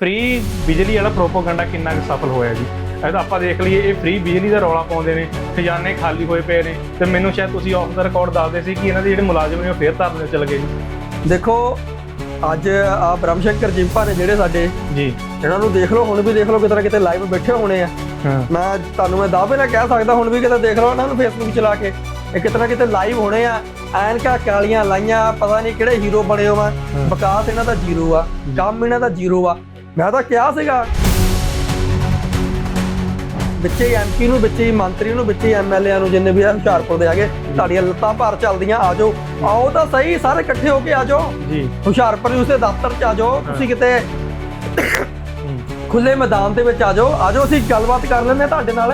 Free ਬਿਜਲੀ ਵਾਲਾ propaganda ਕਿੰਨਾ ਕੁ ਸਫਲ ਹੋਇਆ ਜੀ। ਇਹ ਤਾਂ ਆਪਾਂ ਦੇਖ ਲਈਏ ਇਹ ਫ੍ਰੀ ਬਿਜਲੀ ਦਾ ਰੌਲਾ ਪਾਉਂਦੇ ਨੇ ਖਜ਼ਾਨੇ ਖਾਲੀ ਹੋਏ ਪਏ ਨੇ ਤੇ ਮੈਨੂੰ ਸ਼ਾਇਦ ਤੁਸੀਂ ਆਫ ਦਾ ਰਿਕਾਰਡ ਦੱਸਦੇ ਸੀ ਕਿ ਇਹਨਾਂ ਦੇ ਜਿਹੜੇ ਮੁਲਾਜ਼ਮ ਨੇ ਉਹ ਫੇਰ ਧਰਨੇ ਚਲੇ ਗਏ ਜੀ। ਦੇਖੋ ਅੱਜ ਆ ਬ੍ਰਹਮ ਸ਼ੰਕਰ ਜਿੰਪਾ ਨੇ ਜਿਹੜੇ ਸਾਡੇ ਜੀ। ਇਹਨਾਂ ਨੂੰ ਦੇਖ ਲਓ ਹੁਣ ਵੀ ਦੇਖ ਲਓ ਕਿਤੇ ਨਾ ਕਿਤੇ ਲਾਈਵ ਬੈਠੇ ਹੋਣੇ ਆ। ਮੈਂ ਤੁਹਾਨੂੰ ਮੈਂ ਦਾਅਵੇ ਨਾਲ ਕਹਿ ਸਕਦਾ ਹੁਣ ਵੀ ਕਿਤੇ ਦੇਖ ਲਓ ਇਹਨਾਂ ਨੂੰ ਫੇਸਬੁੱਕ ਚਲਾ ਕੇ ਇਹ ਕਿਤੇ ਨਾ ਕਿਤੇ ਲਾਈਵ ਹੋਣੇ ਆ ਐਨਕਾਂ ਕਾਲੀਆਂ ਲਾਈਆਂ ਪਤਾ ਨਹੀਂ ਕਿਹੜੇ ਹੀਰੋ ਬਣੇ ਹੋਵਾਂ ਵਿਕਾਸ ਇਹਨਾਂ ਦਾ ਜ਼ੀਰੋ ਆ ਕੰਮ ਇਹਨਾਂ ਦਾ ਜ਼ੀਰੋ ਆ। ਮੈਂ ਤਾਂ ਕਿਹਾ ਸੀਗਾ। ਵਿੱਚੇ ਐਮਪੀ ਨੂੰ ਵਿੱਚੇ ਮੰਤਰੀ ਨੂੰ ਵਿੱਚੇ ਐਮਐਲਏ ਨੂੰ ਜਿੰਨੇ ਵੀ ਆ ਹੁਸ਼ਿਆਰਪੁਰ ਦੇ ਹੈਗੇ ਤੁਹਾਡੀਆਂ ਲੱਤਾਂ ਭਾਰ ਚੱਲਦੀਆਂ ਆ ਜਾਓ। ਆਓ ਤਾਂ ਸਹੀ ਸਾਰੇ ਇਕੱਠੇ ਹੋ ਕੇ ਆ ਜਾਓ। ਜੀ। ਹੁਸ਼ਿਆਰਪੁਰ ਦੇ ਉਸੇ ਦਫ਼ਤਰ 'ਚ ਆ ਜਾਓ। ਤੁਸੀਂ ਕਿਤੇ। ਖੁੱਲੇ ਮੈਦਾਨ ਦੇ ਵਿੱਚ ਆ ਜਾਓ। ਆ ਜਾਓ ਅਸੀਂ ਗੱਲਬਾਤ ਕਰ ਲੈਂਦੇ ਹਾਂ ਤੁਹਾਡੇ ਨਾਲ।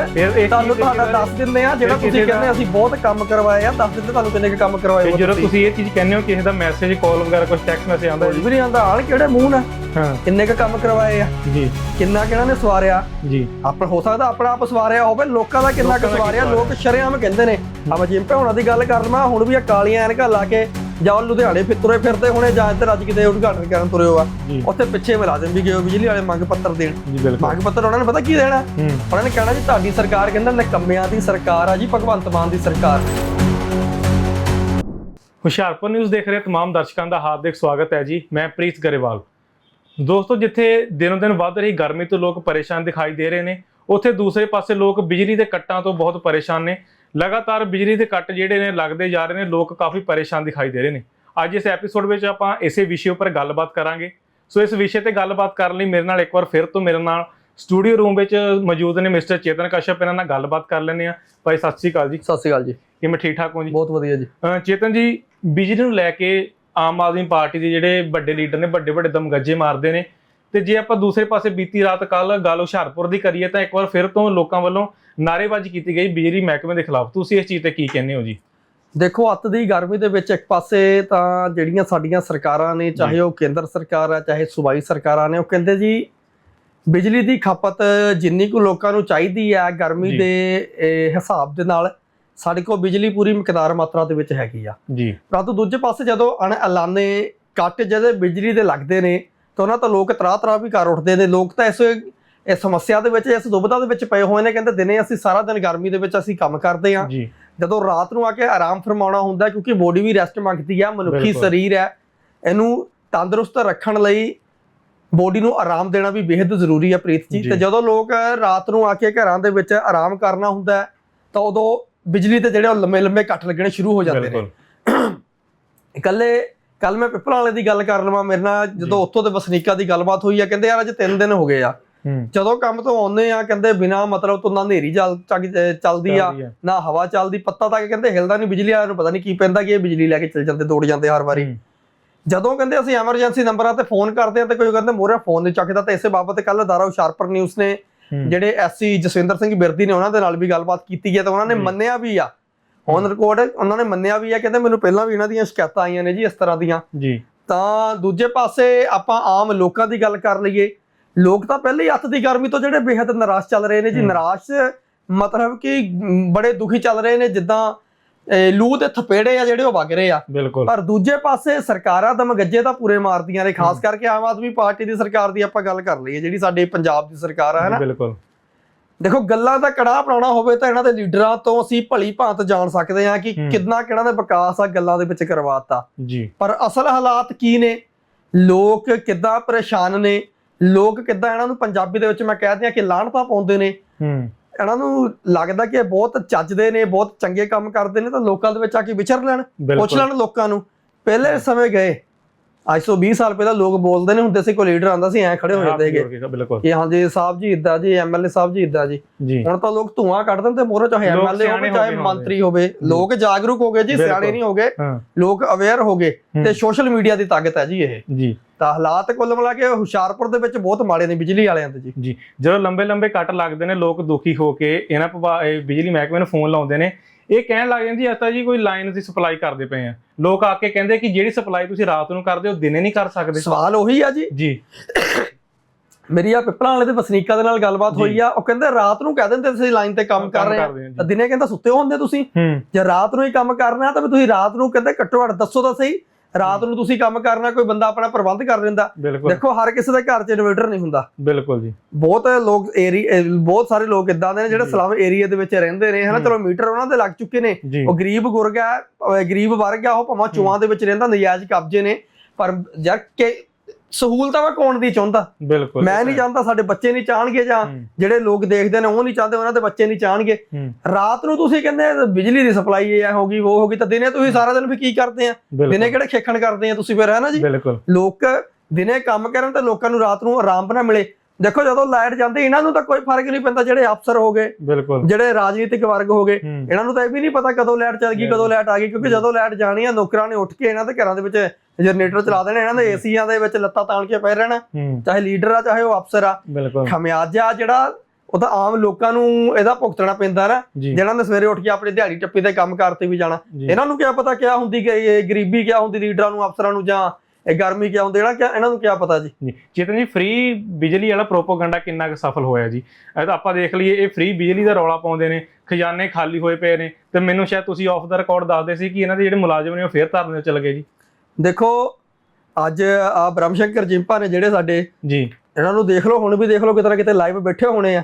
ਤੁਹਾਨੂੰ ਤੁਹਾਡਾ ਦੱਸ ਦਿੰਦੇ ਆ ਜਿਹੜਾ ਤੁਸੀਂ ਕਿਹਦੇ ਅਸੀਂ ਬਹੁਤ ਕੰਮ ਕਰਵਾਏ ਆ ਦੱਸ ਦਿੰਦੇ ਤੁਹਾਨੂੰ ਕਿੰਨੇ ਕੁ ਕੰਮ ਕਰਵਾਏ ਹੋ ਜਦੋਂ ਤੁਸੀਂ। ਇਹ ਚੀਜ਼ ਕਹਿੰਦੇ ਹੋ ਕਿਸੇ ਦਾ ਮੈਸੇਜ ਕਾਲ ਵਗੈਰਾ ਕੁਝ ਟੈਕਸਟ ਮੈਸੇਜ ਆਉਂਦਾ ਜੀ ਵੀ ਨਹੀਂ ਆਉਂਦਾ ਹਾਲ ਕਿਹੜੇ ਮੂੰਹ ਨਾਲ ਹਾਂ। ਕਿੰਨੇ ਕੁ ਕੰਮ ਕਰਵਾਏ ਆ? ਜੀ। ਕਿੰਨਾ ਕਿਹਨਾਂ ਨੇ ਸਵਾਰਿਆ? ਜੀ। ਆਪਣਾ ਹੋ ਸਕਦਾ ਆਪਣਾ ਆਪ ਸਵਾਰਿਆ ਹੋਵੇ ਲੋਕਾਂ ਦਾ ਕਿੰਨਾ ਕੁ ਸਵਾਰਿਆ ਲੋਕ ਸ਼ਰੇਆਮ ਕਹਿੰਦੇ ਨੇ। ਆਪਾਂ ਜਿੰਪੇ ਹੋਣਾ ਦੀ ਗੱਲ ਕਰ ਲਵਾਂ ਹੁਣ ਵੀ ਆ ਕਾਲੀਆਂ ਐਨਕਾਂ ਲਾ ਕੇ ਜਾਂ ਉਹ ਲੁਧਿਆਣੇ ਫਿਰ ਤੁਰੇ ਫਿਰਦੇ ਹੋਣੇ ਜਾਂ ਇੱਧਰ ਅੱਜ ਕਿਤੇ ਉਦਘਾਟਨ ਕਰਨ ਤੁਰੇ ਹੋ ਆ ਜੀ ਉੱਥੇ ਪਿੱਛੇ ਮੁਲਾਜ਼ਮ ਵੀ ਗਏ ਹੋਏ ਬਿਜਲੀ ਵਾਲੇ ਮੰਗ ਪੱਤਰ ਦੇਣ ਜੀ ਬਿਲਕੁਲ ਮੰਗ ਪੱਤਰ ਉਹਨਾਂ ਨੇ ਪਤਾ ਕੀ ਦੇਣਾ ਹੂੰ ਉਹਨਾਂ ਨੇ ਕਹਿਣਾ ਜੀ ਤੁਹਾਡੀ ਸਰਕਾਰ ਕਹਿੰਦਾ ਨਕੰਮਿਆਂ ਦੀ ਸਰਕਾਰ ਆ ਜੀ ਭਗਵੰਤ ਮਾਨ ਦੀ ਸਰਕਾਰ ਹੁਸ਼ਿਆਰਪੁਰ ਨਿਊਜ਼ ਦੇਖ ਰਹੇ तमाम ਦਰਸ਼ਕਾਂ ਦਾ ਹਾਰਦਿਕ ਸਵਾਗਤ ਹੈ ਜੀ ਮੈਂ ਪ੍ਰੀਤ ਗਰੇਵਾਲ ਦੋਸਤੋ ਜਿੱਥੇ ਦਿਨੋਂ ਦਿਨ ਵੱਧ ਰਹੀ ਗਰਮੀ ਤੋਂ ਲੋਕ ਪਰੇਸ਼ਾਨ ਦਿਖਾਈ ਦੇ ਰਹੇ ਨੇ ਉੱਥੇ ਦੂਸਰੇ ਪਾਸੇ ਲੋਕ ਬਿਜਲੀ ਦੇ ਕੱਟਾਂ ਤੋਂ ਬਹੁਤ ਪਰੇਸ਼ਾਨ ਨੇ ਲਗਾਤਾਰ ਬਿਜਲੀ ਦੇ ਕੱਟ ਜਿਹੜੇ ਨੇ ਲੱਗਦੇ ਜਾ ਰਹੇ ਨੇ ਲੋਕ ਕਾਫੀ ਪਰੇਸ਼ਾਨ ਦਿਖਾਈ ਦੇ ਰਹੇ ਨੇ। ਅੱਜ ਇਸ ਐਪੀਸੋਡ ਵਿੱਚ ਆਪਾਂ ਇਸੇ ਵਿਸ਼ੇ ਉੱਪਰ ਗੱਲਬਾਤ ਕਰਾਂਗੇ। ਸੋ ਇਸ ਵਿਸ਼ੇ ਤੇ ਗੱਲਬਾਤ ਕਰਨ ਲਈ ਮੇਰੇ ਨਾਲ ਇੱਕ ਵਾਰ ਫਿਰ ਤੋਂ ਮੇਰੇ ਨਾਲ ਸਟੂਡੀਓ ਰੂਮ ਵਿੱਚ ਮੌਜੂਦ ਨੇ ਮਿਸਟਰ ਚੇਤਨ ਕਸ਼ਪ ਇਹਨਾਂ ਨਾਲ ਗੱਲਬਾਤ ਕਰ ਲੈਂਦੇ ਆ ਭਾਈ ਸਤਿ ਸ਼੍ਰੀ ਅਕਾਲ ਜੀ। ਸਤਿ ਸ਼੍ਰੀ ਅਕਾਲ ਜੀ। ਕਿਵੇਂ ਠੀਕ ਠਾਕ ਹੋ ਜੀ? ਬਹੁਤ ਵਧੀਆ ਜੀ। ਚੇਤਨ ਜੀ ਬਿਜਲੀ ਨੂੰ ਲੈ ਕੇ ਆਮ ਆਦਮੀ ਪਾਰਟੀ ਦੇ ਜਿਹੜੇ ਵੱਡੇ ਲੀਡਰ ਨੇ ਵੱਡੇ ਵੱਡੇ ਦਮਗੱਜੇ ਮਾਰਦੇ ਨੇ। ਤੇ ਜੇ ਆਪਾਂ ਦੂਸਰੇ ਪਾਸੇ ਬੀਤੀ ਰਾਤ ਕੱਲ ਗੱਲ ਹੁਸ਼ਿਆਰਪੁਰ ਦੀ ਕਰੀਏ ਤਾਂ ਇੱਕ ਵਾਰ ਫਿਰ ਤੋਂ ਲੋਕਾਂ ਵੱਲੋਂ ਨਾਅਰੇਬਾਜ਼ੀ ਕੀਤੀ ਗਈ ਬਿਜਲੀ ਮਹਿਕਮੇ ਦੇ ਖਿਲਾਫ। ਤੁਸੀਂ ਇਸ ਚੀਜ਼ ਤੇ ਕੀ ਕਹਿੰਦੇ ਹੋ ਜੀ? ਦੇਖੋ ਅੱਤ ਦੀ ਗਰਮੀ ਦੇ ਵਿੱਚ ਇੱਕ ਪਾਸੇ ਤਾਂ ਜਿਹੜੀਆਂ ਸਾਡੀਆਂ ਸਰਕਾਰਾਂ ਨੇ ਚਾਹੇ ਉਹ ਕੇਂਦਰ ਸਰਕਾਰ ਆ ਚਾਹੇ ਸੂਬਾਈ ਸਰਕਾਰਾਂ ਨੇ ਉਹ ਕਹਿੰਦੇ ਜੀ ਬਿਜਲੀ ਦੀ ਖਪਤ ਜਿੰਨੀ ਕੁ ਲੋਕਾਂ ਨੂੰ ਚਾਹੀਦੀ ਹੈ ਗਰਮੀ। ਦੇ ਹਿਸਾਬ ਦੇ ਨਾਲ ਸਾਡੇ ਕੋਲ ਬਿਜਲੀ ਪੂਰੀ ਮਿਕਦਾਰ ਮਾਤਰਾ ਦੇ ਵਿੱਚ ਹੈਗੀ ਆ। ਜੀ। ਪਰੰਤੂ ਦੂਜੇ ਪਾਸੇ ਜਦੋਂ ਅਣ ਐਲਾਨੇ ਕੱਟ ਜਿਹਦੇ ਬਿਜਲੀ ਦੇ ਲੱਗਦੇ ਨੇ ਤਾਂ ਉਹਨਾਂ ਤੋਂ ਲੋਕ ਤਰਾ ਤਰਾ ਵੀ ਕਰ ਉੱਠਦੇ ਨੇ। ਲੋਕ ਤਾਂ ਇਸ ਇਸ ਸਮੱਸਿਆ ਦੇ ਵਿੱਚ ਇਸ ਦੁਬਿਧਾ ਦੇ ਵਿੱਚ ਪਏ ਹੋਏ ਨੇ ਕਹਿੰਦੇ ਦਿਨੇ ਅਸੀਂ ਸਾਰਾ ਦਿਨ ਗਰਮੀ ਦੇ ਵਿੱਚ ਅਸੀਂ ਕੰਮ ਕਰਦੇ ਜੀ। ਜਦੋਂ ਰਾਤ ਨੂੰ ਆ ਕੇ ਆਰਾਮ ਫਰਮਾਉਣਾ ਹੁੰਦਾ ਕਿਉਂਕਿ ਬੋਡੀ ਵੀ ਰੈਸਟ ਮੰਗਦੀ ਆ ਮਨੁੱਖੀ। ਸਰੀਰ ਹੈ। ਇਹਨੂੰ ਤੰਦਰੁਸਤ ਰੱਖਣ ਲਈ ਬੋਡੀ ਨੂੰ ਆਰਾਮ ਦੇਣਾ ਵੀ ਬੇहद ਜ਼ਰੂਰੀ ਹੈ ਪ੍ਰੀਤ ਜੀ। ਤੇ ਜਦੋਂ ਲੋਕ ਰਾਤ ਨੂੰ ਆ ਕੇ ਘਰਾਂ ਦੇ ਵਿੱਚ ਆਰਾਮ ਕਰਨਾ ਹੁੰਦਾ ਤਾਂ ਉਦੋਂ ਬਿਜਲੀ ਤੇ ਜਿਹੜੇ ਉਹ ਲੰਮੇ ਲੰਮੇ ਕੱਟ ਲੱਗਣੇ ਸ਼ੁਰੂ ਹੋ ਜਾਂਦੇ ਨੇ। ਇਕੱਲੇ ਕੱਲ ਮੈਂ ਪਿੱਪਲਾਂ ਵਾਲੇ ਦੀ ਗੱਲ ਕਰ ਲਵਾਂ ਮੇਰੇ ਨਾਲ ਜਦੋਂ ਉੱਥੋਂ ਦੇ ਵਸਨੀਕਾਂ ਦੀ ਗੱਲਬਾਤ ਹੋਈ ਆ ਕਹਿੰਦੇ ਯਾਰ ਅੱਜ 3 ਦਿਨ ਹੋ ਗਏ ਆ। ਜਦੋਂ ਕੰਮ ਤੋਂ ਆਉਂਦੇ ਆ ਕਹਿੰਦੇ ਬਿਨਾ ਮਤਲਬ ਤੋਂ ਨਾ ਹਨੇਰੀ ਚੱਲਦੀ ਆ ਨਾ ਹਵਾ ਚੱਲਦੀ ਪੱਤਾ ਤੱਕ ਕਹਿੰਦੇ ਹਿਲਦਾ ਨਹੀਂ ਬਿਜਲੀ ਵਾਲਿਆਂ ਨੂੰ ਪਤਾ ਨਹੀਂ ਕੀ ਪੈਂਦਾ ਕਿ ਇਹ ਬਿਜਲੀ ਲੈ ਕੇ ਚੱਲ ਜਾਂਦੇ ਦੌੜ ਜਾਂਦੇ ਹਰ ਵਾਰੀ। ਜਦੋਂ ਕਹਿੰਦੇ ਅਸੀਂ ਐਮਰਜੈਂਸੀ ਨੰਬਰਾਂ ਤੇ ਫੋਨ ਕਰਦੇ ਆ ਤੇ ਕੋਈ ਕਹਿੰਦੇ ਮੋਰੇ ਫੋਨ ਨਹੀਂ ਚੱਕਦਾ ਤੇ ਇਸੇ ਬਾਬਤ ਕੱਲ ਦਾਰਾ ਹੁਸ਼ਿਆਰਪੁਰ ਨਿਊਜ਼ ਨੇ ਜਿਹੜੇ ਐਸਸੀ ਜਸਵਿੰਦਰ ਸਿੰਘ ਬਿਰਦੀ ਨੇ ਉਹਨਾਂ ਦੇ ਨਾਲ ਵੀ ਗੱਲਬਾਤ ਕੀਤੀ ਹੈ ਤੇ ਉਹਨਾਂ ਨੇ। ਮੰਨਿਆ ਵੀ ਆ ਔਨ ਰਿਕਾਰਡ ਉਹਨਾਂ ਨੇ ਮੰਨਿਆ ਵੀ ਆ ਕਹਿੰਦੇ ਮੈਨੂੰ ਪਹਿਲਾਂ ਵੀ ਇਹਨਾਂ ਦੀਆਂ ਸ਼ਿਕਾਇਤਾਂ ਆਈਆਂ ਨੇ ਜੀ ਇਸ ਤਰ੍ਹਾਂ ਦੀਆਂ। ਜੀ। ਤਾਂ ਦੂਜੇ ਪਾਸੇ ਆਪਾਂ ਆਮ ਲੋਕਾਂ ਦੀ ਗੱਲ ਕਰ ਲਈਏ ਲੋਕ ਤਾਂ ਪਹਿਲੇ ਹੀ ਅੱਤ ਦੀ ਗਰਮੀ ਤੋਂ ਜਿਹੜੇ ਬੇहद ਨਿਰਾਸ਼ ਚੱਲ ਰਹੇ ਨੇ ਜੀ। ਹੂੰ। ਨਿਰਾਸ਼ ਮਤਲਬ ਕਿ ਬੜੇ ਦੁਖੀ ਚੱਲ ਰਹੇ ਨੇ ਜਿੱਦਾਂ ਲੂ ਦੇ ਥਪੇੜੇ ਆ ਜਿਹੜੇ ਉਹ ਵਗ ਰਹੇ ਆ। ਪਰ ਦੂਜੇ ਪਾਸੇ ਸਰਕਾਰਾਂ ਦਮ ਗੱਜੇ ਤਾਂ ਪੂਰੇ ਮਾਰਦੀਆਂ ਨੇ ਖਾਸ ਕਰਕੇ ਆਮ ਆਦਮੀ ਪਾਰਟੀ ਦੀ ਸਰਕਾਰ ਦੀ ਆਪਾਂ ਗੱਲ ਕਰ ਲਈਏ ਜਿਹੜੀ ਸਾਡੇ ਪੰਜਾਬ ਦੀ ਸਰਕਾਰ ਆ ਜੀ, ਹਨਾ ਬਿਲਕੁਲ। ਦੇਖੋ ਗੱਲਾਂ ਦਾ ਕੜਾਹ ਬਣਾਉਣਾ ਹੋਵੇ ਤਾਂ ਇਹਨਾਂ ਦੇ ਲੀਡਰਾਂ ਤੋਂ ਅਸੀਂ ਭਲੀ ਭਾਂਤ ਜਾਣ ਸਕਦੇ ਹਾਂ ਕਿ। ਕਿੰਨਾ ਕਿਹਨਾਂ ਦਾ ਵਿਕਾਸ ਆ ਗੱਲਾਂ ਦੇ ਵਿੱਚ ਕਰਵਾਤਾ। ਜੀ। ਪਰ ਅਸਲ ਹਾਲਾਤ ਕੀ ਨੇ? ਲੋਕ ਕਿੱਦਾਂ ਪਰੇਸ਼ਾਨ ਨੇ? ਲੋਕ ਕਿੱਦਾਂ ਇਹਨਾਂ ਨੂੰ ਪੰਜਾਬੀ ਦੇ ਵਿੱਚ ਮੈਂ ਕਹਿ ਦਿਆਂ ਕਿ ਲਾਹਣਤਾ ਪਾਉਂਦੇ ਨੇ? ਹੂੰ। ਇਹਨਾਂ ਨੂੰ ਲੱਗਦਾ ਕਿ ਇਹ ਬਹੁਤ ਚੱਜਦੇ ਨੇ ਬਹੁਤ ਚੰਗੇ ਕੰਮ ਕਰਦੇ ਨੇ ਤਾਂ ਲੋਕਾਂ ਦੇ ਵਿੱਚ ਆ ਕੇ ਵਿਚਰ ਲੈਣ ਪੁੱਛ ਲੈਣ ਲੋਕਾਂ ਨੂੰ। ਪਹਿਲੇ ਸਮੇਂ ਗਏ ਅੱਜ ਤੋਂ 20 ਸਾਲ ਪਹਿਲਾਂ ਲੋਕ ਬੋਲਦੇ ਨੇ ਹੁੰਦੇ ਸੀ ਕੋਈ ਲੀਡਰ ਆਂਦਾ ਸੀ ਐ ਖੜੇ ਹੋ ਜਾਂਦੇ ਹੈਗੇ ਬਿਲਕੁਲ। ਕਿ ਹਾਂਜੀ ਸਾਹਿਬ ਜੀ ਇਦਾਂ ਜੀ ਐਮਐਲਏ ਸਾਹਿਬ ਜੀ ਇਦਾਂ ਜੀ। ਜੀ। ਹੁਣ ਤਾਂ ਲੋਕ ਧੂਆਂ ਕੱਢ ਦਿੰਦੇ ਮੋਰੇ ਚਾਹੇ ਐਮਐਲਏ ਹੋਵੇ ਹੋ ਚਾਹੇ ਮੰਤਰੀ ਹੋਵੇ। ਲੋਕ ਜਾਗਰੂਕ ਹੋ ਗਏ ਜੀ। ਸਿਆਣੇ ਨਹੀਂ ਹੋ ਗਏ। ਹਾਂ। ਲੋਕ ਅਵੇਅਰ ਹੋ ਗਏ ਹੂੰ। ਤੇ ਸੋਸ਼ਲ ਮੀਡੀਆ ਦੀ ਤਾਕਤ ਹੈ ਜੀ ਇਹ। ਜੀ। ਤਾਂ ਹਾਲਾਤ ਕੁੱਲ ਮਿਲਾ ਕੇ ਹੁਸ਼ਿਆਰਪੁਰ ਦੇ ਵਿੱਚ ਬਹੁਤ ਮਾੜੇ ਨੇ ਬਿਜਲੀ ਵਾਲਿਆਂ ਦੇ ਜੀ। ਜੀ। ਜਦੋਂ ਲੰਬੇ ਲੰਬੇ ਕੱਟ ਲੱਗਦੇ ਨੇ ਲੋਕ ਦੁਖੀ ਹੋ ਕੇ ਇਹਨਾਂ ਬਿਜਲੀ ਮਹਿਕਮੇ ਨੂੰ ਫੋਨ ਲਾਉਂਦੇ ਨੇ ਇਹ ਕਹਿਣ ਲੱਗ ਜਾਂਦੀ ਅਸਤਾ ਜੀ ਕੋਈ ਲਾਈਨ ਦੀ ਸਪਲਾਈ ਕਰਦੇ ਪਏ ਆ। ਲੋਕ ਆ ਕੇ ਕਹਿੰਦੇ ਕਿ ਜਿਹੜੀ ਸਪਲਾਈ ਤੁਸੀਂ ਰਾਤ ਨੂੰ ਕਰਦੇ ਹੋ ਦਿਨੇ ਨਹੀਂ ਕਰ ਸਕਦੇ। ਸਵਾਲ ਉਹੀ ਆ ਜੀ। ਜੀ। ਮੇਰੀ ਆ ਪਿੱਪਲਾਂ ਵਾਲੇ ਦੇ ਵਸਨੀਕਾਂ ਦੇ ਨਾਲ ਗੱਲਬਾਤ। ਹੋਈ ਆ ਉਹ ਕਹਿੰਦੇ ਰਾਤ ਨੂੰ ਕਹਿ ਦਿੰਦੇ ਤੁਸੀਂ ਲਾਈਨ ਤੇ ਕੰਮ ਕਰ ਰਹੇ ਆ। ਦਿਨੇ ਕਹਿੰਦਾ ਸੁੱਤੇ ਹੁੰਦੇ ਤੁਸੀਂ। ਹੂੰ। ਜੇ ਰਾਤ ਨੂੰ ਹੀ ਕੰਮ ਕਰਨਾ ਤਾਂ ਵੀ ਤੁਸੀਂ ਰਾਤ ਨੂੰ ਕਹਿੰਦੇ ਘੱਟੋ ਘੱਟ ਦੱਸੋ ਤਾਂ ਸਹੀ। ਰਾਤ ਨੂੰ ਤੁਸੀਂ ਕੰਮ ਕਰਨਾ ਕੋਈ ਬੰਦਾ ਆਪਣਾ ਪ੍ਰਬੰਧ ਕਰ ਦਿੰਦਾ। ਦੇਖੋ ਹਰ ਕਿਸੇ ਦੇ ਘਰ 'ਚ ਇਨਵਰਟਰ ਨਹੀਂ ਹੁੰਦਾ। ਬਿਲਕੁਲ ਜੀ। ਬਹੁਤ ਲੋਕ ਏਰੀਆ ਬਹੁਤ ਸਾਰੇ ਲੋਕ ਇਦਾਂ ਦੇ ਨੇ ਜਿਹੜੇ ਸਲਮ ਏਰੀਆ ਦੇ ਵਿੱਚ ਰਹਿੰਦੇ ਨੇ ਹਨਾ? ਚਲੋ ਮੀਟਰ ਉਹਨਾਂ ਦੇ ਲੱਗ ਚੁੱਕੇ ਨੇ। ਉਹ ਗਰੀਬ ਗੁਰਗ ਗਰੀਬ ਵਰਗ ਆ ਉਹ ਭਾਵੇਂ ਚੂਆਂ ਦੇ ਵਿੱਚ ਰਹਿੰਦਾ ਨਜਾਇਜ਼ ਕਬਜ਼ੇ ਨੇ। ਪਰ ਯਾਰ ਕਿ ਸਹੂਲਤਾਂ ਵਾ ਕੌਣ ਦੀ ਚਾਹੁੰਦਾ। ਬਿਲਕੁਲ ਮੈਂ ਨਹੀਂ ਚਾਹੁੰਦਾ ਸਾਡੇ ਬੱਚੇ ਨਹੀਂ ਚਾਹਣਗੇ ਜਾਂ ਜਿਹੜੇ ਲੋਕ ਦੇਖਦੇ ਨੇ ਉਹ ਨਹੀਂ ਚਾਹੁੰਦੇ ਉਹਨਾਂ ਦੇ ਬੱਚੇ ਨਹੀਂ ਚਾਹਣਗੇ। ਰਾਤ ਨੂੰ ਤੁਸੀਂ ਕਹਿੰਦੇ ਬਿਜਲੀ ਦੀ ਸਪਲਾਈ ਇਹ ਹੋ ਗਈ ਉਹ ਹੋ ਗਈ ਤਾਂ ਦਿਨੇ ਤੁਸੀਂ ਸਾਰਾ ਦਿਨ ਵੀ ਕੀ ਕਰਦੇ ਆ? ਦਿਨੇ ਕਿਹੜੇ ਖੇਖਣ ਕਰਦੇ ਆ ਤੁਸੀਂ ਫਿਰ ਹੈ ਨਾ ਜੀ? ਲੋਕ ਦਿਨੇ ਕੰਮ ਕਰਨ ਤੇ ਲੋਕਾਂ ਨੂੰ ਰਾਤ ਨੂੰ ਆਰਾਮ ਨਾ ਮਿਲੇ। ਦੇਖੋ ਜਦੋਂ ਲਾਈਟ ਜਾਂਦੀ ਇਹਨਾਂ ਨੂੰ ਤਾਂ ਕੋਈ ਫ਼ਰਕ ਨਹੀਂ ਪੈਂਦਾ ਜਿਹੜੇ ਅਫਸਰ ਹੋ ਗਏ ਬਿਲਕੁਲ। ਜਿਹੜੇ ਰਾਜਨੀਤਿਕ ਵਰਗ ਹੋ ਗਏ ਇਹਨਾਂ ਨੂੰ ਤਾਂ ਇਹ ਵੀ ਨਹੀਂ ਪਤਾ ਕਦੋਂ ਲਾਈਟ ਚੱਲ ਗਈ ਕਦੋਂ ਲਾਈਟ ਆ ਗਈ ਕਿਉਂਕਿ ਜਦੋਂ ਲਾਈਟ ਜਾਣੀ ਆ ਨੌਕਰਾਂ ਨੇ ਉੱਠ ਕੇ ਇਹਨਾਂ ਦੇ ਘਰਾਂ ਦੇ ਵਿੱਚ ਜਨਰੇਟਰ ਚਲਾ ਦੇਣੇ ਇਹਨਾਂ ਦੇ ਏਸੀਆਂ ਦੇ ਵਿੱਚ ਲੱਤਾਂ ਤਾਣ ਕੇ ਪੈ ਰਹਿਣਾ ਚਾਹੇ ਲੀਡਰ ਆ ਚਾਹੇ ਉਹ ਅਫਸਰ ਆ। ਬਿਲਕੁਲ। ਖਮਿਆਜਾ ਜਿਹੜਾ ਉਹ ਤਾਂ ਆਮ ਲੋਕਾਂ ਨੂੰ ਇਹਦਾ ਭੁਗਤਣਾ ਪੈਂਦਾ ਨਾ ਜਿਹਨਾਂ ਨੇ ਸਵੇਰੇ ਉੱਠ ਕੇ ਆਪਣੀ ਦਿਹਾੜੀ ਟੱਪੀ ਤੇ ਕੰਮ ਕਰਤੇ ਵੀ ਜਾਣਾ। ਇਹਨਾਂ ਨੂੰ ਕੀ ਪਤਾ ਕਿਆ ਹੁੰਦੀ ਗਰੀਬੀ ਕਿਆ ਹੁੰਦੀ ਲੀਡਰਾਂ ਨੂੰ ਅਫਸਰਾਂ ਨੂੰ ਜਾਂ ਇਹ ਗਰਮੀ ਹੁੰਦੀ ਇਹਨਾਂ ਕਿਆ ਇਹਨਾਂ ਨੂੰ ਕਿਆ ਪਤਾ ਜੀ? ਚੇਤਨ ਜੀ ਫ੍ਰੀ ਬਿਜਲੀ ਵਾਲਾ ਪ੍ਰੋਪਾਗੈਂਡਾ ਕਿੰਨਾ ਕੁ ਸਫਲ ਹੋਇਆ ਜੀ। ਇਹ ਤਾਂ ਆਪਾਂ ਦੇਖ ਲਈਏ ਇਹ ਫ੍ਰੀ ਬਿਜਲੀ ਦਾ ਰੌਲਾ ਪਾਉਂਦੇ ਨੇ ਖਜ਼ਾਨੇ ਖਾਲੀ ਹੋਏ ਪਏ ਨੇ। ਤੇ ਮੈਨੂੰ ਸ਼ਾਇਦ ਤੁਸੀਂ ਆਫ ਦਾ ਰਿਕਾਰਡ ਦੱਸਦੇ ਸੀ ਕਿ ਇਹਨਾਂ ਦੇ ਜਿਹੜੇ ਮੁਲਾਜ਼ਮ ਨੇ ਉਹ ਫੇਰ ਧਰਨੇ ਚਲੇ ਗਏ ਜੀ। ਦੇਖੋ ਅੱਜ ਆ ਬ੍ਰਹਮ ਸ਼ੰਕਰ ਜਿੰਪਾ ਨੇ ਜਿਹੜੇ ਸਾਡੇ ਜੀ। ਇਹਨਾਂ ਨੂੰ ਦੇਖ ਲਓ ਹੁਣ ਵੀ ਦੇਖ ਲਓ ਕਿਤੇ ਨਾ ਕਿਤੇ ਲਾਈਵ ਬੈਠੇ ਹੋਣੇ ਆ।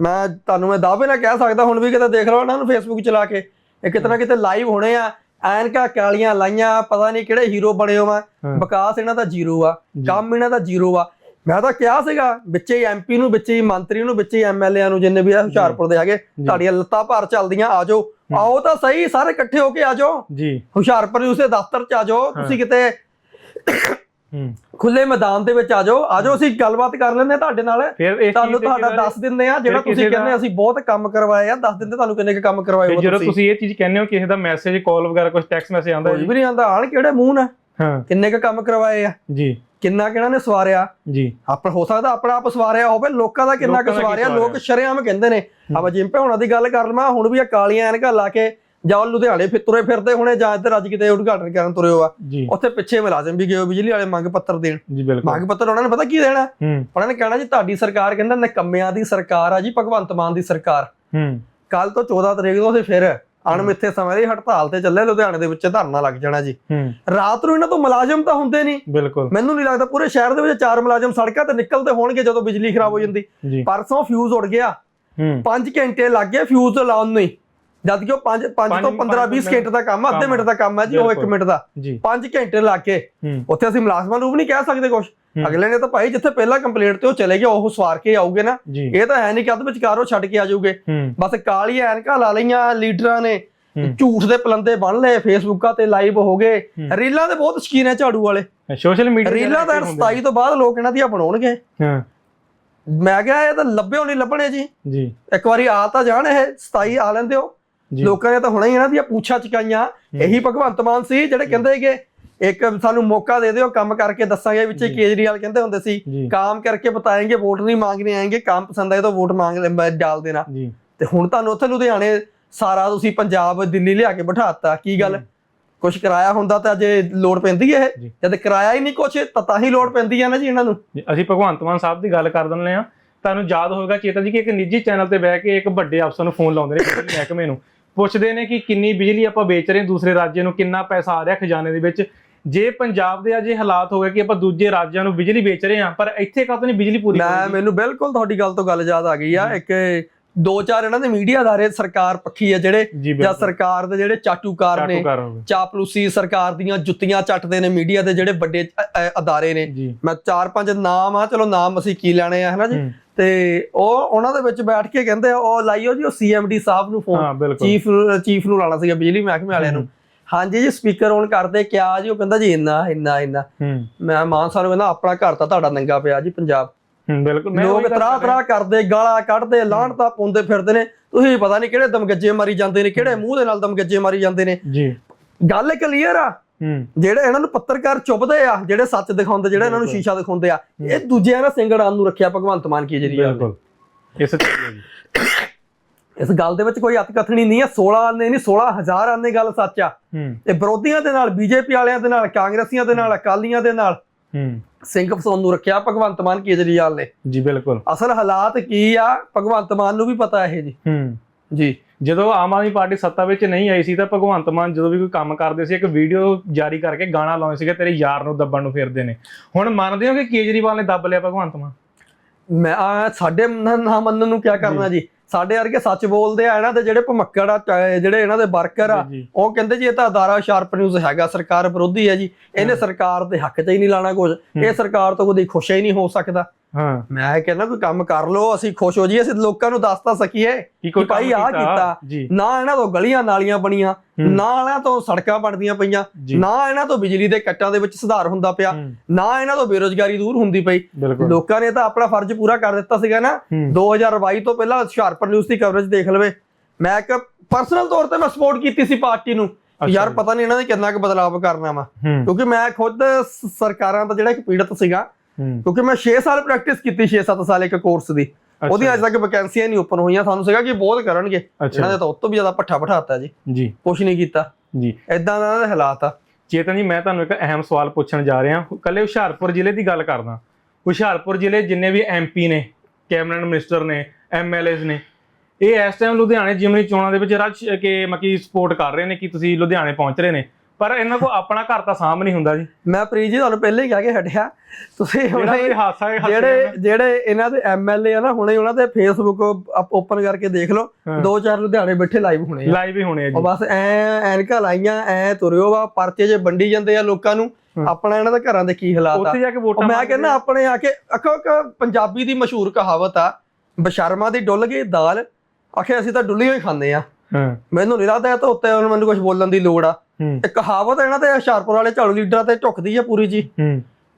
ਮੈਂ ਤੁਹਾਨੂੰ ਮੈਂ ਦਾਅਵੇ ਨਾਲ ਕਹਿ ਸਕਦਾ ਹੁਣ ਵੀ ਕਿਤੇ ਦੇਖ ਲਓ ਇਹਨਾਂ ਨੂੰ ਫੇਸਬੁੱਕ ਚਲਾ ਕੇ। ਇਹ ਕਿਤੇ ਨਾ ਕਿਤੇ ਲਾਈਵ ਹੋਣੇ ਆ। ਐਨਕਾਂ ਕਾਲੀਆਂ ਲਾਈਆਂ ਪਤਾ ਨਹੀਂ ਕਿਹੜੇ ਹੀਰੋ ਬਣੇ ਹੋਵਾਂ। ਵਿਕਾਸ ਇਹਨਾਂ ਦਾ ਜ਼ੀਰੋ ਆ। ਕੰਮ ਇਹਨਾਂ ਦਾ ਜ਼ੀਰੋ ਆ। ਮੈਂ ਤਾਂ ਕਿਹਾ ਸੀਗਾ ਵਿੱਚੇ ਹੀ ਐਮਪੀ ਨੂੰ ਵਿੱਚੇ ਹੀ ਮੰਤਰੀ ਨੂੰ ਵਿੱਚੇ ਐਮਐਲਏ ਨੂੰ ਜਿੰਨੇ ਵੀ ਆ ਹੁਸ਼ਿਆਰਪੁਰ ਦੇ ਹੈਗੇ ਤੁਹਾਡੀਆਂ ਲੱਤਾਂ ਭਾਰ ਚੱਲਦੀਆਂ ਆ ਜਾਓ। ਆਓ ਤਾਂ ਸਹੀ ਸਾਰੇ ਇਕੱਠੇ ਹੋ ਕੇ ਆ ਜਾਓ। ਜੀ। ਹੁਸ਼ਿਆਰਪੁਰ ਦੇ ਉਸੇ ਦਫ਼ਤਰ 'ਚ ਆ ਜਾਓ ਤੁਸੀਂ ਕਿਤੇ ਖੁੱਲੇ ਮੈਦਾਨ ਦੇ ਵਿੱਚ ਆ ਜਾਓ। ਆ ਜਾਓ ਅਸੀਂ ਗੱਲਬਾਤ ਕਰ ਲੈਂਦੇ ਤੁਹਾਡੇ ਨਾਲ। ਤੁਹਾਨੂੰ ਤੁਹਾਡਾ ਦੱਸ ਦਿੰਦੇ ਆ ਜਿਹੜਾ ਤੁਸੀਂ ਕਹਿੰਦੇ ਅਸੀਂ ਬਹੁਤ ਕੰਮ ਕਰਵਾਏ ਆ ਦੱਸ ਦਿੰਦੇ ਤੁਹਾਨੂੰ ਕਿੰਨੇ ਕੁ ਕੰਮ ਕਰਵਾਏ ਹੋ ਜਦੋਂ ਤੁਸੀਂ। ਇਹ ਚੀਜ਼ ਕਹਿੰਦੇ ਹੋ ਕਿਸੇ ਦਾ ਮੈਸੇਜ ਕਾਲ ਵਗੈਰਾ ਕੁਝ ਟੈਕਸਟ ਮੈਸੇਜ ਆਉਂਦਾ ਜੀ। ਵੀ ਨਹੀਂ ਆਂਦਾ ਆਣ ਕਿਹੜੇ ਮੂੰਹ ਨਾਲ ਹਾਂ। ਕਿੰਨੇ ਕੁ ਕੰਮ ਕਰਵਾਏ ਆ? ਜੀ। ਕਿੰਨਾ ਕਿਹਨਾਂ ਨੇ ਸਵਾਰਿਆ? ਜੀ। ਆਪਣਾ ਹੋ ਸਕਦਾ ਆਪਣਾ ਆਪ ਸਵਾਰਿਆ ਹੋਵੇ ਲੋਕਾਂ ਦਾ ਕਿੰਨਾ ਕੁ ਸਵਾਰਿਆ? ਲੋਕ ਸ਼ਰੇਆਮ ਕਹਿੰਦੇ ਨੇ। ਆਪਾਂ ਜਿੰਪੇ ਹੋਣਾ ਦੀ ਗੱਲ ਕਰ ਲਵਾਂ ਹੁਣ ਵੀ ਆ ਕਾਲੀਆਂ ਐਨਕਾਂ ਲਾ ਕੇ ਜਾਂ ਲੁਧਿਆਣੇ ਫਿਰ ਤੁਰੇ ਫਿਰਦੇ ਹੁਣੇ ਜਾਂ ਇੱਧਰ ਅੱਜ ਕਿਤੇ ਉਦਘਾਟਨ ਕਰਨ ਤੁਰੇ ਹੋ ਆ ਉੱਥੇ ਪਿੱਛੇ ਮੁਲਾਜ਼ਮ ਵੀ ਗਏ ਬਿਜਲੀ ਵਾਲੇ ਮੰਗ ਪੱਤਰ ਦੇਣ। ਜੀ ਬਿਲਕੁਲ। ਮੰਗ ਪੱਤਰ ਉਹਨਾਂ ਨੇ ਪਤਾ ਕੀ ਦੇਣਾ? ਉਹਨਾਂ ਨੇ ਕਹਿਣਾ ਜੀ ਤੁਹਾਡੀ ਸਰਕਾਰ ਕਹਿੰਦਾ ਨਕੰਮਿਆਂ ਦੀ ਸਰਕਾਰ ਆ ਜੀ ਭਗਵੰਤ ਮਾਨ ਦੀ ਸਰਕਾਰ। ਹੂੰ। ਕੱਲ ਤੋਂ 14 ਤਰੀਕ ਤੋਂ ਅਸੀਂ ਫਿਰ ਅਣਮਿੱਥੇ ਸਮੇਂ ਦੀ ਹੜਤਾਲ ਤੇ ਚੱਲੇ ਲੁਧਿਆਣੇ ਦੇ ਵਿੱਚ ਧਰਨਾ ਲੱਗ ਜਾਣਾ ਜੀ। ਰਾਤ ਨੂੰ ਇਹਨਾਂ ਤੋਂ ਮੁਲਾਜ਼ਮ ਤਾਂ ਹੁੰਦੇ ਨਹੀਂ। ਬਿਲਕੁਲ। ਮੈਨੂੰ ਨਹੀਂ ਲੱਗਦਾ ਪੂਰੇ ਸ਼ਹਿਰ ਦੇ ਵਿੱਚ ਚਾਰ ਮੁਲਾਜ਼ਮ ਸੜਕਾਂ ਤੇ ਨਿਕਲਦੇ ਹੋਣਗੇ ਜਦੋਂ ਬਿਜਲੀ ਖਰਾਬ ਹੋ ਜਾਂਦੀ। ਪਰਸੋਂ ਫਿਊਜ਼ ਉੜ ਗਿਆ। ਹੂੰ। 5 ਘੰਟੇ ਲੱਗ ਗਏ ਫਿਊਜ਼ ਲਾਉਣ ਨੂੰ ਜਦ ਕਿ ਉਹ 5 5 ਪੰਜ- ਤੋਂ 15 20 ਪੰਜ ਮਿੰਟ ਦਾ ਕੰਮ ਆ ਅੱਧੇ ਮਿੰਟ ਦਾ ਕੰਮ ਹੈ ਜੀ ਉਹ 1 ਬਿਲਕੁਲ। ਮਿੰਟ ਦਾ। ਜੀ। 5 ਘੰਟੇ ਲੱਗ ਕੇ ਉੱਥੇ ਅਸੀਂ ਮੁਲਾਜ਼ਮਾਂ ਨੂੰ ਵੀ ਨਹੀਂ ਕਹਿ ਸਕਦੇ ਕੁਝ। ਅਗਲੇ ਨੇ ਤਾਂ ਭਾਈ ਜਿੱਥੇ ਪਹਿਲਾਂ ਕੰਪਲੇਂਟ ਤੇ ਉਹ ਚਲੇ ਗਏ ਉਹ ਸਵਾਰ ਕੇ ਆਉਗੇ ਨਾ। ਇਹ ਤਾਂ ਹੈ ਨਹੀਂ ਕਿ ਅੱਧ ਵਿਚਕਾਰੋਂ ਛੱਡ ਕੇ ਆ ਜਾਊਗੇ। ਬਸ ਕਾਲੀ ਐਨਕਾਂ ਲਾ ਲਈਆਂ ਲੀਡਰਾਂ ਨੇ। ਝੂਠ ਦੇ ਪਲੰਦੇ ਬਣ ਲਏ ਫੇਸਬੁੱਕਾਂ ਤੇ ਲਾਈਵ ਹੋ ਗਏ। ਰੀਲਾਂ ਦੇ ਬਹੁਤ ਸ਼ਕੀਨ ਹੈ ਝਾੜੂ ਵਾਲੇ। ਸੋਸ਼ਲ ਮੀਡੀਆ ਰੀਲਾਂ ਤਾਂ 27 ਤੋਂ ਬਾਅਦ ਲੋਕ ਇਹਨਾਂ ਦੀਆਂ ਬਣਾਉਣਗੇ। ਹਾਂ। ਮੈਂ ਕਿਹਾ ਇਹ ਤਾਂ ਲੱਭਿਓ ਨਹੀਂ ਲੱਭਣੇ ਜੀ। ਜੀ। ਇੱਕ ਵਾਰੀ ਆ ਤਾਂ ਜਾਣ ਇਹ 27 ਆ ਲੈਂਦੇ ਹੋ। ਲੋਕਾਂ ਨੇ ਤਾਂ ਹੁਣੇ ਹੀ ਇਹਨਾਂ ਦੀਆਂ ਪੂਛਾਂ ਚਕਾਈਆਂ। ਇਹੀ ਭਗਵੰਤ ਮਾਨ ਸੀ ਜਿਹੜੇ ਕਹਿੰਦੇ ਕਿ ਇੱਕ ਸਾਨੂੰ ਮੌਕਾ ਦੇ ਦਿਓ ਕੰਮ ਕਰਕੇ ਦੱਸਾਂਗੇ ਵਿੱਚ ਕੇਜਰੀਵਾਲ ਕਹਿੰਦੇ ਹੁੰਦੇ ਸੀ ਕੰਮ ਕਰਕੇ ਬਤਾਏਗੇ ਵੋਟ ਨਹੀਂ ਮੰਗਨੇ ਆਏਗੇ ਕੰਮ ਪਸੰਦ ਆਏ ਤਾਂ ਵੋਟ ਮੰਗ ਲੈ ਡਾਲ ਦੇਣਾ। ਤੇ ਹੁਣ ਤੁਹਾਨੂੰ ਉੱਥੇ ਲੁਧਿਆਣੇ ਸਾਰਾ ਤੁਸੀਂ ਪੰਜਾਬ ਦਿੱਲੀ ਲਿਆ ਕੇ ਬਿਠਾਤਾ ਕੀ ਗੱਲ? ਕੁਝ ਕਰਾਇਆ ਹੁੰਦਾ ਤਾਂ ਅਜੇ ਲੋੜ ਪੈਂਦੀ ਹੈ ਜਦ ਕਰਾਇਆ ਹੀ ਨਹੀਂ ਕੁਝ ਤਾਂ ਤਾਂ ਹੀ ਲੋੜ ਪੈਂਦੀ ਹੈ ਨਾ ਜੀ ਇਹਨਾਂ ਨੂੰ। ਅਸੀਂ ਭਗਵੰਤ ਮਾਨ ਸਾਹਿਬ ਦੀ ਗੱਲ ਕਰ ਦਿੰਦੇ ਆ ਤੁਹਾਨੂੰ ਯਾਦ ਹੋਵੇਗਾ ਚੇਤਨ ਜੀ ਕਿ ਇੱਕ ਨਿੱਜੀ ਚੈਨਲ ਤੇ ਬਹਿ ਕੇ ਇੱਕ ਵੱਡੇ ਅਫਸਰ ਨੂੰ ਫੋਨ ਲਾਉਂਦੇ ਨੇ ਮਹਿਕਮੇ ਨੂੰ। ਪੁੱਛਦੇ ਨੇ ਕਿ ਕਿੰਨੀ ਬਿਜਲੀ ਆਪਾਂ ਵੇਚ ਰਹੇ ਦੂਸਰੇ ਰਾਜਾਂ ਨੂੰ ਕਿੰਨਾ ਪੈਸਾ ਆ ਰਿਹਾ ਖਜ਼ਾਨੇ ਦੇ ਵਿੱਚ। ਜੇ ਪੰਜਾਬ ਦੇ ਅਜੇ ਹਾਲਾਤ ਹੋ ਗਏ ਕਿ ਆਪਾਂ ਦੂਜੇ ਰਾਜਾਂ ਨੂੰ ਬਿਜਲੀ ਵੇਚ ਰਹੇ ਹਾਂ ਪਰ ਇੱਥੇ ਕਾਹਤੋਂ ਨਹੀਂ ਬਿਜਲੀ ਪੂਰੀ ਮੈਂ ਮੈਨੂੰ ਬਿਲਕੁਲ ਤੁਹਾਡੀ ਗੱਲ ਤੋਂ ਗੱਲ ਯਾਦ ਆ ਗਈ ਆ। ਇੱਕ ਦੋ ਚਾਰ ਇਹਨਾਂ ਦੇ ਮੀਡੀਆ ਅਦਾਰੇ ਸਰਕਾਰ ਪੱਖੀ ਆ ਜਿਹੜੇ ਜੀ ਸਰਕਾਰ ਦੇ ਜਿਹੜੇ ਚਾਟੂਕਾਰ ਨੇ ਚਾਪਲੂਸੀ ਸਰਕਾਰ ਦੀਆਂ ਜੁੱਤੀਆਂ ਚੱਟਦੇ ਨੇ ਮੀਡੀਆ ਦੇ ਜਿਹੜੇ ਵੱਡੇ ਅਦਾਰੇ ਨੇ। ਮੈਂ ਚਾਰ ਪੰਜ ਨਾਮ ਆ ਚਲੋ ਨਾਮ ਅਸੀਂ ਕੀ ਲੈਣੇ ਆ ਹਨਾ ਜੀ? ਤੇ ਉਹ ਉਹਨਾਂ ਦੇ ਵਿੱਚ ਬੈਠ ਕੇ ਕਹਿੰਦੇ ਆ, ਉਹ ਲਾਈਓ ਜੀ ਉਹ ਸੀਐਮਡੀ ਸਾਹਿਬ ਨੂੰ ਫੋਨ ਚੀਫ ਚੀਫ ਨੂੰ ਲਾਣਾ ਸੀਗਾ ਬਿਜਲੀ ਮਹਿਕਮੇ ਵਾਲਿਆਂ ਨੂੰ। ਹਾਂਜੀ ਜੀ ਸਪੀਕਰ ਔਨ ਕਰਦੇ ਕਿਆ ਜੀ ਉਹ ਕਹਿੰਦਾ ਜੀ ਇੰਨਾ ਇੰਨਾ ਇੰਨਾ। ਮੈਂ ਮਾਨ ਸਾਹਿਬ ਨੂੰ ਕਹਿੰਦਾ ਆਪਣਾ ਘਰ ਤਾਂ ਤੁਹਾਡਾ ਨੰਗਾ ਪਿਆ ਜੀ ਪੰਜਾਬ ਬਿਲਕੁਲ ਮੈਂ ਲੋਕ ਤਰਾ। ਤਰਾ ਕਰਦੇ ਗਾਲਾਂ ਕੱਢਦੇ ਲਾਹਣਤਾ ਪਾਉਂਦੇ ਫਿਰਦੇ ਨੇ। ਤੁਸੀਂ ਪਤਾ ਨਹੀਂ ਕਿਹੜੇ ਦਮਗੱਜੇ ਮਾਰੀ ਜਾਂਦੇ ਨੇ ਕਿਹੜੇ ਮੂੰਹ ਦੇ ਨਾਲ ਦਮਗੱਜੇ ਮਾਰੀ ਜਾਂਦੇ ਨੇ। ਜੀ। ਗੱਲ ਕਲੀਅਰ ਆ। ਜਿਹੜੇ ਇਹਨਾਂ ਨੂੰ ਪੱਤਰਕਾਰ ਚੁੱਪਦੇ ਆ ਜਿਹੜੇ ਸੱਚ ਦਿਖਾਉਂਦੇ ਜਿਹੜੇ ਇਹਨਾਂ ਨੂੰ। ਸ਼ੀਸ਼ਾ ਦਿਖਾਉਂਦੇ ਆ ਇਹ ਦੂਜਿਆਂ ਨਾਲ ਸਿੰਗੜਾਂ ਨੂੰ ਰੱਖਿਆ ਭਗਵੰਤ ਮਾਨ ਕੀ ਜਰੀਆ ਬਿਲਕੁਲ। ਇਸ ਇਸ ਗੱਲ ਦੇ ਵਿੱਚ ਕੋਈ ਅਤ ਕਥਨੀ ਨਹੀਂ ਹੈ 16 ਆਨੇ ਨਹੀਂ 16000 ਆਨੇ ਗੱਲ ਸੱਚ ਆ। ਤੇ ਵਿਰੋਧੀਆਂ ਦੇ ਨਾਲ ਬੀਜੇਪੀ ਵਾਲਿਆਂ ਦੇ ਨਾਲ ਕਾਂਗਰਸੀਆਂ ਦੇ ਨਾਲ ਅਕਾਲੀਆਂ ਦੇ ਨਾਲ ਹੂੰ। ਸਿੰਘ ਫਸਾਉਣ ਨੂੰ ਰੱਖਿਆ ਭਗਵੰਤ ਮਾਨ ਕੇਜਰੀਵਾਲ ਨੇ। ਜੀ ਬਿਲਕੁਲ। ਅਸਲ ਹਾਲਾਤ ਕੀ ਆ ਭਗਵੰਤ ਮਾਨ ਨੂੰ ਵੀ ਪਤਾ ਇਹ ਜੀ। ਹੂੰ। ਜੀ। ਜਦੋਂ ਆਮ ਆਦਮੀ ਪਾਰਟੀ ਸੱਤਾ ਵਿੱਚ ਨਹੀਂ ਆਈ ਸੀ ਤਾਂ ਭਗਵੰਤ ਮਾਨ ਜਦੋਂ ਵੀ ਕੋਈ ਕੰਮ ਕਰਦੇ ਸੀ ਇੱਕ ਵੀਡੀਓ ਜਾਰੀ ਕਰਕੇ ਗਾਣਾ ਲਾਉਂਦੇ ਸੀਗੇ ਤੇਰੇ ਯਾਰ ਨੂੰ ਦੱਬਣ ਨੂੰ ਫਿਰਦੇ ਨੇ। ਹੁਣ ਮੰਨਦੇ ਹੋ ਕਿ ਕੇਜਰੀਵਾਲ ਨੇ ਦੱਬ ਲਿਆ ਭਗਵੰਤ ਮਾਨ? ਮੈਂ ਸਾਡੇ ਨਾ ਮੰਨਣ ਨੂੰ ਕੀ ਕਰਨਾ ਜੀ? ਸਾਡੇ ਵਰਗੇ ਸੱਚ ਬੋਲਦੇ ਆ ਇਹਨਾਂ ਦੇ ਜਿਹੜੇ ਭਮੱਕੜ ਆ ਜਿਹੜੇ ਇਹਨਾਂ ਦੇ ਵਰਕਰ ਆ ਉਹ ਕਹਿੰਦੇ ਜੀ ਇਹ ਤਾਂ ਅਦਾਰਾ ਸ਼ਾਰਪ ਨਿਊਜ਼ ਹੈਗਾ ਸਰਕਾਰ ਵਿਰੋਧੀ ਹੈ ਜੀ। ਇਹਨੇ ਸਰਕਾਰ ਦੇ ਹੱਕ 'ਚ ਹੀ ਨਹੀਂ ਲਾਣਾ ਕੁਝ ਇਹ ਸਰਕਾਰ ਤੋਂ ਕਦੀ ਖੁਸ਼ ਹੀ ਨਹੀਂ ਹੋ ਸਕਦਾ। ਹਾਂ। ਮੈਂ ਕਹਿੰਦਾ ਕੋਈ ਕੰਮ ਕਰ ਲਓ ਅਸੀਂ ਖੁਸ਼ ਹੋ ਜਾਈਏ ਅਸੀਂ ਲੋਕਾਂ ਨੂੰ ਦੱਸ ਤਾਂ ਸਕੀਏ ਕੀ ਭਾਈ ਆਹ ਕੀਤਾ। ਨਾ ਇਹਨਾਂ ਤੋਂ ਗਲੀਆਂ ਨਾਲੀਆਂ ਬਣੀਆਂ ਨਾ ਇਹਨਾਂ ਤੋਂ ਸੜਕਾਂ ਬਣਦੀਆਂ ਪਈਆਂ ਨਾ ਇਹਨਾਂ ਤੋਂ ਬਿਜਲੀ ਦੇ ਕੱਟਾਂ ਦੇ ਵਿੱਚ ਸੁਧਾਰ ਹੁੰਦਾ ਪਿਆ ਨਾ ਇਹਨਾਂ ਤੋਂ ਬੇਰੋਜ਼ਗਾਰੀ ਦੂਰ ਹੁੰਦੀ ਪਈ। ਲੋਕਾਂ ਨੇ ਤਾਂ ਆਪਣਾ ਫਰਜ਼ ਪੂਰਾ ਕਰ ਦਿੱਤਾ ਸੀਗਾ ਨਾ। ਹੂੰ। 2022 ਤੋਂ ਪਹਿਲਾਂ ਹੁਸ਼ਿਆਰਪੁਰ ਨਿਊਜ਼ ਦੀ ਕਵਰੇਜ ਦੇਖ ਲਵੇ। ਮੈਂ ਇੱਕ ਪਰਸਨਲ ਤੌਰ ਤੇ ਮੈਂ ਸਪੋਰਟ ਕੀਤੀ ਸੀ ਪਾਰਟੀ ਨੂੰ ਯਾਰ। ਪਤਾ ਨਹੀਂ ਇਹਨਾਂ ਨੇ ਕਿੰਨਾ ਕੁ ਬਦਲਾਅ ਕਰਨਾ ਵਾ। ਕਿਉਂਕਿ ਮੈਂ ਖੁਦ ਸਰਕਾਰਾਂ ਦਾ ਜਿਹੜਾ ਇੱਕ ਪੀੜਤ ਸੀਗਾ ਕਿਉਂਕਿ ਮੈਂ 6 ਸਾਲ ਪ੍ਰੈਕਟਿਸ ਕੀਤੀ 6-7 ਸਾਲ ਇੱਕ ਕੋਰਸ ਦੀ। ਉਹਦੀ ਅਜੇ ਤੱਕ ਵੈਕੈਂਸੀਆਂ ਨਹੀਂ ਓਪਨ ਹੋਈਆਂ। ਸਾਨੂੰ ਸੀਗਾ ਕਿ ਬਹੁਤ ਕਰਨਗੇ। ਇਹਨਾਂ ਦੇ ਤਾਂ ਉਸ ਤੋਂ ਵੀ ਜ਼ਿਆਦਾ ਪੱਠਾ ਬਿਠਾਤਾ ਜੀ। ਜੀ। ਕੁਛ ਨਹੀਂ ਕੀਤਾ। ਜੀ। ਇਦਾਂ ਦੇ ਹਾਲਾਤ ਆ। ਚੇਤਨ ਜੀ ਮੈਂ ਤੁਹਾਨੂੰ ਇੱਕ ਅਹਿਮ ਸਵਾਲ ਪੁੱਛਣ ਜਾ ਰਿਹਾ। ਕੱਲੇ ਹੁਸ਼ਿਆਰਪੁਰ ਜ਼ਿਲ੍ਹੇ ਦੀ ਗੱਲ ਕਰਦਾ। ਹੁਸ਼ਿਆਰਪੁਰ ਜ਼ਿਲ੍ਹੇ ਜਿੰਨੇ ਵੀ ਐਮਪੀ ਨੇ ਕੈਬਨਿਟ ਮਿਨਿਸਟਰ ਨੇ ਐਮਐਲਏਜ਼ ਨੇ ਇਹ ਇਸ ਟਾਈਮ ਲੁਧਿਆਣੇ ਜਿਮਨੀ ਚੋਣਾਂ ਦੇ ਵਿੱਚ ਰੱਜ ਕੇ ਮੱਕੀ ਸਪੋਰਟ ਕਰ ਰਹੇ ਨੇ ਕਿ ਤੁਸੀਂ ਲੁਧਿਆਣੇ ਪਹੁੰਚ ਰਹੇ ਨੇ। ਪਰ ਇਹਨਾਂ ਕੋਲ ਆਪਣਾ ਘਰ ਤਾਂ ਸਾਂਭ ਨਹੀਂ ਹੁੰਦਾ ਜੀ। ਮੈਂ ਪ੍ਰੀਤ ਜੀ ਤੁਹਾਨੂੰ ਪਹਿਲੇ ਹੀ ਕਹਿ ਕੇ ਹਟਿਆ। ਤੁਸੀਂ ਜਿਹੜਾ ਹੁਣੇ ਜਿਹੜੇ ਜਿਹੜੇ ਇਹਨਾਂ ਦੇ ਐਮਐਲਏ ਆ ਨਾ ਹੁਣੇ ਉਹਨਾਂ ਦੇ ਫੇਸਬੁੱਕ ਓਪਨ ਕਰਕੇ ਦੇਖ ਲਓ। ਦੋ ਚਾਰ ਲੁਧਿਆਣੇ ਬੈਠੇ ਲਾਈਵ ਹੋਣੇ ਆ। ਲਾਈਵ ਹੀ ਹੋਣੇ ਆ ਉਹ ਜੀ ਬਸ ਐ ਐਨਕਾਂ ਲਾਈਆਂ ਐ ਤੁਰਿਓ ਵਾ ਪਰਚੇ ਜੇ ਵੰਡੀ ਜਾਂਦੇ ਆ ਲੋਕਾਂ ਨੂੰ। ਆਪਣਾ ਇਹਨਾਂ ਦੇ ਘਰਾਂ ਦੇ ਕੀ ਹਾਲਾਤ ਆ। ਉੱਥੇ ਜਾ ਕੇ ਵੋਟਾਂ ਮੈਂ ਕਹਿੰਦਾ ਆਪਣੇ ਆ ਕੇ ਅਖੋ ਇੱਕ ਪੰਜਾਬੀ ਦੀ ਮਸ਼ਹੂਰ ਕਹਾਵਤ ਆ ਬਸ਼ਰਮਾ ਦੀ ਡੁੱਲ ਗਈ ਦਾਲ। ਆਖੇ ਅਸੀਂ ਤਾਂ ਡੁੱਲੀ ਹੋਈ ਖਾਂਦੇ ਆ। ਮੈਨੂੰ ਨਹੀਂ ਲੱਗਦਾ ਇਹ ਤਾਂ ਉੱਤੇ ਹੁਣ ਮੈਨੂੰ ਕੁਝ ਬੋਲਣ ਦੀ ਲੋੜ ਆ ਇਹ ਕਹਾਵਤ ਇਹਨਾਂ ਤੇ ਹੁਸ਼ਿਆਰਪੁਰ ਵਾਲੇ ਝਾੜੂ ਲੀਡਰਾਂ ਤੇ ਝੁਕਦੀ ਆ ਪੂਰੀ ਜੀ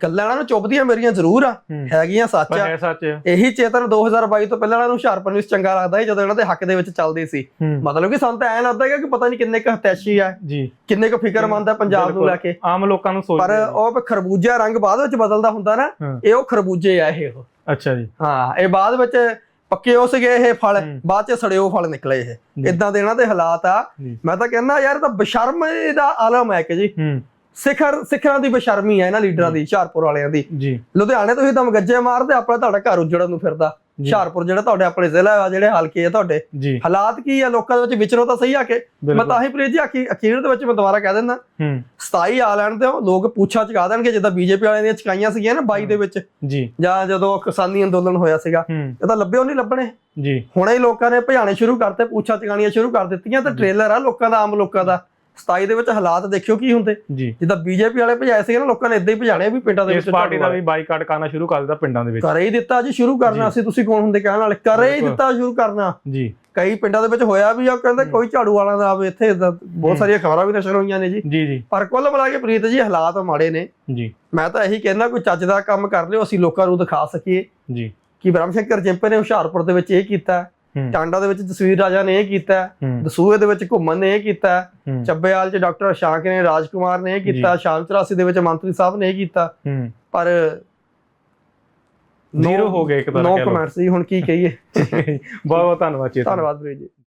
ਗੱਲਾਂ ਇਹਨਾਂ ਨੂੰ ਚੁੱਭਦੀਆਂ ਮੇਰੀਆਂ ਜ਼ਰੂਰ ਆ। ਹੈਗੀਆਂ ਸੱਚ ਪਰ ਆ। ਇਹੀ ਚੇਤਨ 2022 ਤੋਂ ਪਹਿਲਾਂ ਇਹਨਾਂ ਨੂੰ ਹੁਸ਼ਿਆਰਪੁਰ ਨਿਊਜ਼ ਚੰਗਾ ਲੱਗਦਾ ਸੀ ਜਦੋਂ ਇਹਨਾਂ ਦੇ ਹੱਕ ਦੇ ਵਿੱਚ ਚੱਲਦੀ ਸੀ ਮਤਲਬ ਕਿ ਸਾਨੂੰ ਤਾਂ ਐਂ ਲੱਗਦਾ ਕਿ ਪਤਾ ਨਹੀਂ ਕਿੰਨੇ ਕੁ ਹਤੈਸ਼ੀ ਆ ਜੀ ਕਿੰਨੇ ਕੁ ਫਿਕਰਮੰਦ ਆ ਪੰਜਾਬ ਨੂੰ। ਲੈ ਕੇ ਆਮ ਲੋਕਾਂ ਨੂੰ ਪਰ ਸੋਚਦੇ ਨੇ। ਉਹ ਖਰਬੂਜਾ ਰੰਗ ਬਾਅਦ ਵਿੱਚ ਬਦਲਦਾ ਹੁੰਦਾ ਨਾ। ਇਹ ਉਹ ਖਰਬੂਜੇ ਆ ਇਹ ਉਹ। ਅੱਛਾ ਜੀ ਹਾਂ ਇਹ ਬਾਅਦ ਵਿੱਚ ਪੱਕੇ ਹੋ ਸਕੇ ਇਹ ਫਲ। ਬਾਅਦ ਚ ਸੜੇ ਉਹ ਫਲ ਨਿਕਲੇ ਇਹ। ਇਦਾਂ ਦੇ ਇਹਨਾਂ ਦੇ ਹਾਲਾਤ ਆ। ਮੈਂ ਤਾਂ ਕਹਿੰਦਾ ਯਾਰ ਤਾਂ ਬਸ਼ਰਮ ਦਾ ਆਲਮ ਹੈ ਕਿ ਜੀ। ਸਿਖਰ ਸਿਖਰਾਂ ਦੀ ਬਸ਼ਰਮੀ ਹੈ ਇਹਨਾਂ ਲੀਡਰਾਂ ਦੀ ਹੁਸ਼ਿਆਰਪੁਰ ਵਾਲਿਆਂ ਦੀ। ਲੁਧਿਆਣੇ ਤੁਸੀਂ ਦਮ ਗੱਜੇ ਮਾਰਦੇ ਆਪਣਾ ਤੁਹਾਡਾ ਘਰ ਉਜੜਨ ਨੂੰ ਫਿਰਦਾ। ਹੁਸ਼ਿਆਰਪੁਰ ਜਿਹੜਾ ਤੁਹਾਡੇ ਆਪਣੇ ਜ਼ਿਲ੍ਹਾ ਆ ਜਿਹੜੇ ਹਲਕੇ ਆ ਤੁਹਾਡੇ ਹਾਲਾਤ ਕੀ ਆ ਲੋਕਾਂ ਦੇ ਵਿੱਚ? ਵਿਚਰੋ ਤਾਂ ਸਹੀ ਆ ਕੇ। ਮੈਂ ਤਾਂ ਹੀ ਪ੍ਰੀਤ ਜੀ ਆਖੀ ਅਖੀਰ ਦੇ ਵਿੱਚ ਮੈਂ ਦੁਬਾਰਾ ਕਹਿ ਦਿੰਦਾ। ਹੂੰ। 27 ਆ ਲੈਣ ਤੇ ਲੋਕ ਪੁੱਛਾ ਚਕਾ ਦੇਣਗੇ ਜਿੱਦਾਂ ਬੀਜੇਪੀ ਵਾਲਿਆਂ ਦੀਆਂ ਚਕਾਈਆਂ ਸੀਗੀਆਂ ਨਾ 22 ਦੇ ਵਿੱਚ। ਜੀ। ਜਾਂ ਜਦੋਂ ਕਿਸਾਨੀ ਅੰਦੋਲਨ ਹੋਇਆ ਸੀਗਾ। ਇਹ ਤਾਂ ਲੱਭਿਓ ਨਹੀਂ ਲੱਭਣੇ। ਜੀ। ਹੁਣੇ ਹੀ ਲੋਕਾਂ ਨੇ ਭਜਾਣੇ ਸ਼ੁਰੂ ਕਰਤੇ ਪੁੱਛਾ ਚਕਾਣੀਆਂ ਸ਼ੁਰੂ ਕਰ ਦਿੱਤੀਆਂ ਤੇ ਟ੍ਰੇਲਰ ਆ ਲੋਕਾਂ ਦਾ ਆਮ ਲੋਕਾਂ ਦਾ। 27 ਦੇ ਵਿੱਚ ਹਾਲਾਤ ਦੇਖਿਓ ਕੀ ਹੁੰਦੇ। ਜਿੱਦਾਂ ਬੀਜੇਪੀ ਵਾਲੇ ਭਜਾਏ ਸੀਗੇ ਨਾ ਲੋਕਾਂ ਨੇ ਇਦਾਂ ਹੀ ਭਜਾਣੇ ਵੀ ਪਿੰਡਾਂ ਦੇ ਇਸ ਵਿੱਚ ਪਾਰਟੀ ਦਾ ਵੀ ਬਾਈਕਾਟ ਕਰਨਾ ਸ਼ੁਰੂ ਕਰ ਦਿੱਤਾ ਪਿੰਡਾਂ ਦੇ ਵਿੱਚ। ਕਰ ਹੀ ਦਿੱਤਾ ਜੀ ਸ਼ੁਰੂ ਕਰਨਾ ਸੀ ਤੁਸੀਂ ਕੌਣ ਹੁੰਦੇ ਕਹਿਣ ਵਾਲੇ? ਕਰ ਹੀ। ਦਿੱਤਾ ਸ਼ੁਰੂ ਕਰਨਾ। ਜੀ। ਕਈ ਪਿੰਡਾਂ ਦੇ ਵਿੱਚ ਹੋਇਆ ਵੀ ਆ ਕਹਿੰਦੇ ਕੋਈ ਝਾੜੂ ਵਾਲਾ ਦਾ ਆਵੇ ਇੱਥੇ ਬਹੁਤ ਸਾਰੀਆਂ ਖਬਰਾਂ ਵੀ ਨਸ਼ਰ ਹੋਈਆਂ ਨੇ ਜੀ। ਜੀ ਜੀ। ਪਰ ਕੁੱਲ ਮਿਲਾ ਕੇ ਪ੍ਰੀਤ ਜੀ ਹਾਲਾਤ ਮਾੜੇ ਨੇ। ਜੀ। ਮੈਂ ਤਾਂ ਇਹੀ ਕਹਿੰਦਾ ਕੋਈ ਚੱਜ ਦਾ ਕੰਮ ਕਰ ਲਿਓ ਅਸੀਂ ਲੋਕਾਂ ਨੂੰ ਦਿਖਾ ਸਕੀਏ। ਜੀ। ਕਿ ਬ੍ਰਹਮ ਸ਼ੰਕਰ ਜਿੰਪੇ ਨੇ ਹੁਸ਼ਿਆਰਪੁਰ ਦੇ ਵਿੱਚ ਇਹ ਕੀਤਾ। ਟਾਂਡਾ ਦੇ ਵਿੱਚ ਜਸਵੀਰ ਰਾਜਾ ਨੇ ਇਹ ਕੀਤਾ ਦਸੂਹੇ ਦੇ ਵਿੱਚ ਘੁੰਮਣ ਨੇ ਇਹ ਕੀਤਾ ਚੱਬੇਵਾਲ 'ਚ ਡਾਕਟਰ ਸ਼ਾਂਕ ਨੇ ਰਾਜਕੁਮਾਰ ਨੇ ਇਹ ਕੀਤਾ ਸ਼ਾਮ 84 ਦੇ ਵਿੱਚ ਮੰਤਰੀ ਸਾਹਿਬ ਨੇ ਇਹ ਕੀਤਾ। ਪਰ ਜ਼ੀਰੋ ਹੋ ਗਏ ਇੱਕ ਤਰ੍ਹਾਂ ਨੋ ਕਹਿ ਲਓ। ਕਮੈਂਟਸ ਜੀ ਹੁਣ ਕੀ ਕਹੀਏ। ਬਹੁਤ ਬਹੁਤ ਧੰਨਵਾਦ ਚੇਤਨ ਧੰਨਵਾਦ ਜੀ।